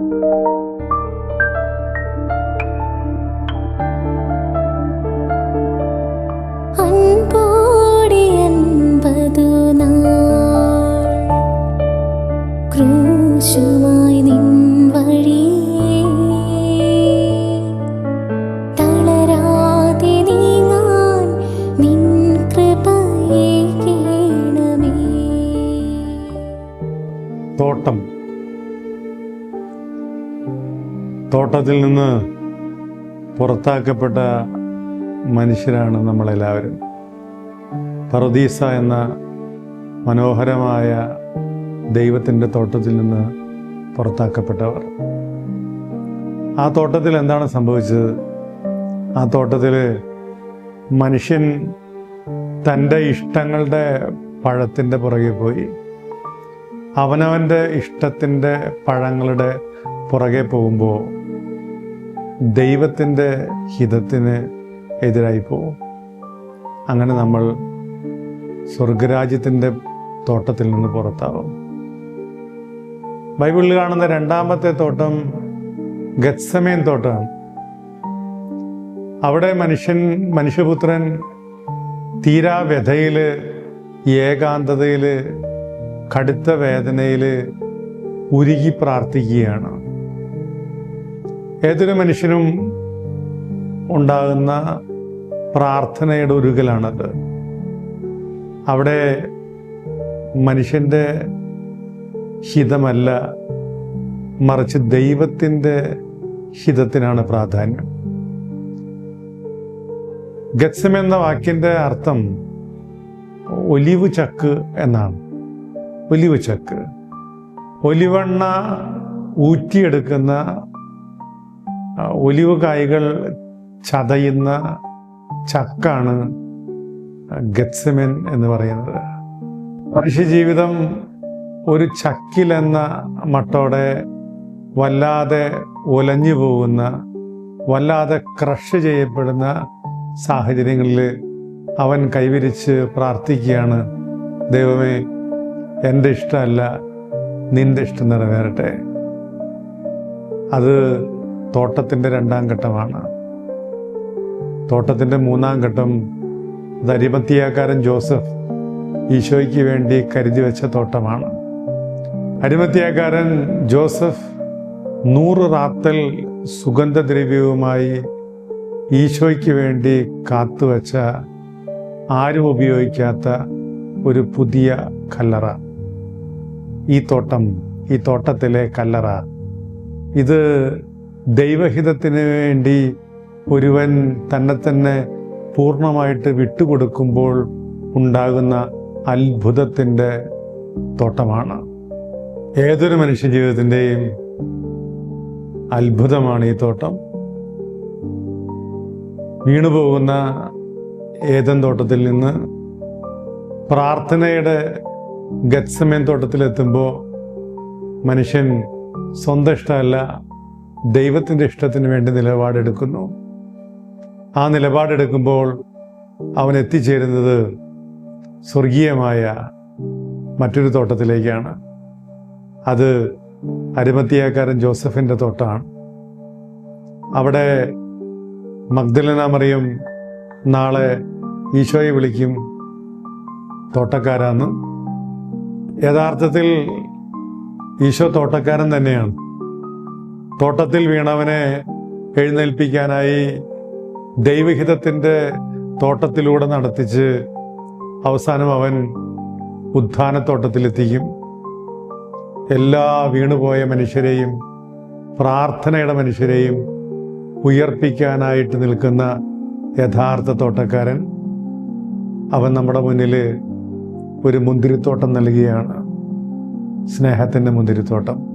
ക്രൂശുമായി നിൻ വഴിയേ തളരാതെ നീങ്ങാൻ നിൻ കൃപയെ കേണമേ. തോട്ടം. തോട്ടത്തിൽ നിന്ന് പുറത്താക്കപ്പെട്ട മനുഷ്യരാണ് നമ്മളെല്ലാവരും. പറദീസ എന്ന മനോഹരമായ ദൈവത്തിന്റെ തോട്ടത്തിൽ നിന്ന് പുറത്താക്കപ്പെട്ടവർ. ആ തോട്ടത്തിൽ എന്താണ് സംഭവിച്ചത്? ആ തോട്ടത്തിൽ മനുഷ്യൻ തന്റെ ഇഷ്ടങ്ങളുടെ പഴത്തിന്റെ പുറകെ പോയി. അവനവന്റെ ഇഷ്ടത്തിന്റെ പഴങ്ങളുടെ പുറകെ പോകുമ്പോൾ ദൈവത്തിന്റെ ഹിതത്തിന് എതിരായി പോവും. അങ്ങനെ നമ്മൾ സ്വർഗരാജ്യത്തിന്റെ തോട്ടത്തിൽ നിന്ന് പുറത്താവും. ബൈബിളിൽ കാണുന്ന രണ്ടാമത്തെ തോട്ടം ഗത്സമയൻ തോട്ടമാണ് അവിടെ മനുഷ്യൻ മനുഷ്യപുത്രൻ തീരാ വ്യഥയിൽ ഏകാന്തതയിൽ കടുത്ത വേദനയിൽ ഉരുകി പ്രാർത്ഥിക്കുകയാണ്. ഏതൊരു മനുഷ്യനും ഉണ്ടാകുന്ന പ്രാർത്ഥനയുടെ ഒരുകലാണത് അവിടെ മനുഷ്യന്റെ ഹിതമല്ല മറിച്ച് ദൈവത്തിന്റെ ഹിതത്തിനാണ് പ്രാധാന്യം. ഗത്സം എന്ന വാക്കിന്റെ അർത്ഥം ഒലിവ് ചക്ക് എന്നാണ്. ഒലിവ് ചക്ക്. ഒലിവെണ്ണ ഊറ്റിയെടുക്കുന്ന ഒലിവ് കായ്കൾ ചതയുന്ന ചക്കാണ് ഗത്സമൻ എന്ന് പറയുന്നത്. മനുഷ്യജീവിതം ഒരു ചക്കിലെന്ന മട്ടോടെ വല്ലാതെ ഒലഞ്ഞു പോകുന്ന വല്ലാതെ ക്രഷ് ചെയ്യപ്പെടുന്ന സാഹചര്യങ്ങളിൽ അവൻ കൈവരിച്ച് പ്രാർത്ഥിക്കുകയാണ് ദൈവമേ എന്റെ ഇഷ്ടമല്ല നിന്റെ ഇഷ്ടം നിറവേറട്ടെ. അത് തോട്ടത്തിന്റെ രണ്ടാം ഘട്ടമാണ്. തോട്ടത്തിന്റെ മൂന്നാം ഘട്ടം അരിമത്തിയാക്കാരൻ ജോസഫ് ഈശോയ്ക്ക് വേണ്ടി കരുതി വെച്ച തോട്ടമാണ്. അരിമത്തിയാക്കാരൻ ജോസഫ് നൂറ് റാത്തൽ സുഗന്ധദ്രവ്യവുമായി ഈശോയ്ക്ക് വേണ്ടി കാത്തുവച്ച ആരും ഉപയോഗിക്കാത്ത ഒരു പുതിയ കല്ലറ. ഈ തോട്ടം ഈ തോട്ടത്തിലെ കല്ലറ. ഇത് ദൈവഹിതത്തിന് വേണ്ടി ഒരുവൻ തന്നെ തന്നെ പൂർണമായിട്ട് വിട്ടുകൊടുക്കുമ്പോൾ ഉണ്ടാകുന്ന അത്ഭുതത്തിന്റെ തോട്ടമാണ്. ഏതൊരു മനുഷ്യ ജീവിതത്തിന്റെയും അത്ഭുതമാണ് ഈ തോട്ടം. വീണുപോകുന്ന ഏതൻ തോട്ടത്തിൽ നിന്ന് പ്രാർത്ഥനയുടെ ഗത്സമയം തോട്ടത്തിലെത്തുമ്പോൾ മനുഷ്യൻ സ്വന്തം ഇഷ്ടമല്ല ദൈവത്തിന്റെ ഇഷ്ടത്തിന് വേണ്ടി നിലപാടെടുക്കുന്നു. ആ നിലപാടെടുക്കുമ്പോൾ അവൻ എത്തിച്ചേരുന്നത് സ്വർഗീയമായ മറ്റൊരു തോട്ടത്തിലേക്കാണ്. അത് അരിമത്തിയാക്കാരൻ ജോസഫിന്റെ തോട്ടമാണ് അവിടെ മഗ്ദലന മറിയം നാളെ ഈശോയെ വിളിക്കും തോട്ടക്കാരാന്ന്. യഥാർത്ഥത്തിൽ ഈശോ തോട്ടക്കാരൻ തന്നെയാണ്. തോട്ടത്തിൽ വീണവനെ എഴുന്നേൽപ്പിക്കാനായി ദൈവഹിതത്തിന്റെ തോട്ടത്തിലൂടെ നടത്തിച്ച് അവസാനം അവൻ ഉദ്ധാനത്തോട്ടത്തിലെത്തിക്കും. എല്ലാ വീണുപോയ മനുഷ്യരെയും പ്രാർത്ഥനയുടെ മനുഷ്യരെയും ഉയർപ്പിക്കാനായിട്ട് നിൽക്കുന്ന യഥാർത്ഥ തോട്ടക്കാരൻ അവൻ നമ്മുടെ മുന്നിൽ ഒരു മുന്തിരിത്തോട്ടം നൽകുകയാണ് സ്നേഹത്തിന്റെ മുന്തിരിത്തോട്ടം.